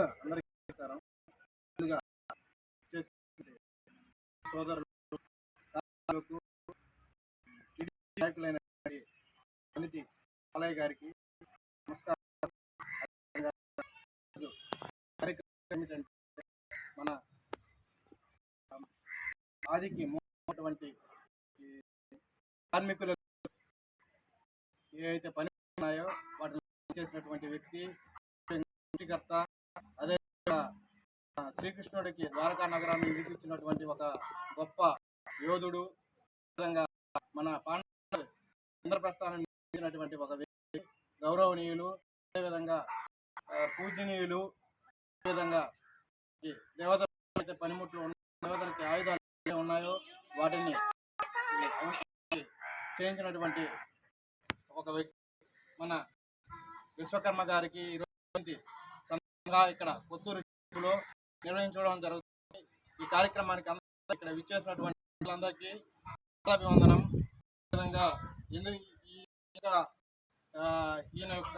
అందరికీ నమస్కారం నాయకులైన సమితి బాలయ్య గారికి నమస్కారం కార్యక్రమం ఏమిటంటే మన ఆదికి మూలమైనటువంటి కార్మికులు కార్మికులు ఏవైతే పని ఉన్నాయో వాటిని చేసినటువంటి వ్యక్తి సృష్టికర్త శ్రీకృష్ణుడికి ద్వారకా నగరాన్ని నిరూపించినటువంటి ఒక గొప్ప యోధుడు విధంగా మన పాండవ ఇంద్రప్రస్థానం నిర్మించినటువంటి ఒక వ్యక్తి గౌరవనీయులు అదేవిధంగా పూజనీయులు అదేవిధంగా ఈ దేవతలు పనిముట్లు ఉన్నాయి దేవతలకి ఆయుధాలు ఉన్నాయో వాటిని చేయించినటువంటి ఒక వ్యక్తి మన విశ్వకర్మ గారికి ఈరోజు ఇక్కడ పుత్తూరు లో నిర్వహించడం జరుగుతుంది. ఈ కార్యక్రమానికి అందరూ ఇక్కడ విచ్చేసినటువంటి అందరికీ అభివందనం విధంగా ఎందుకు ఈ ఆ, ఈయన యొక్క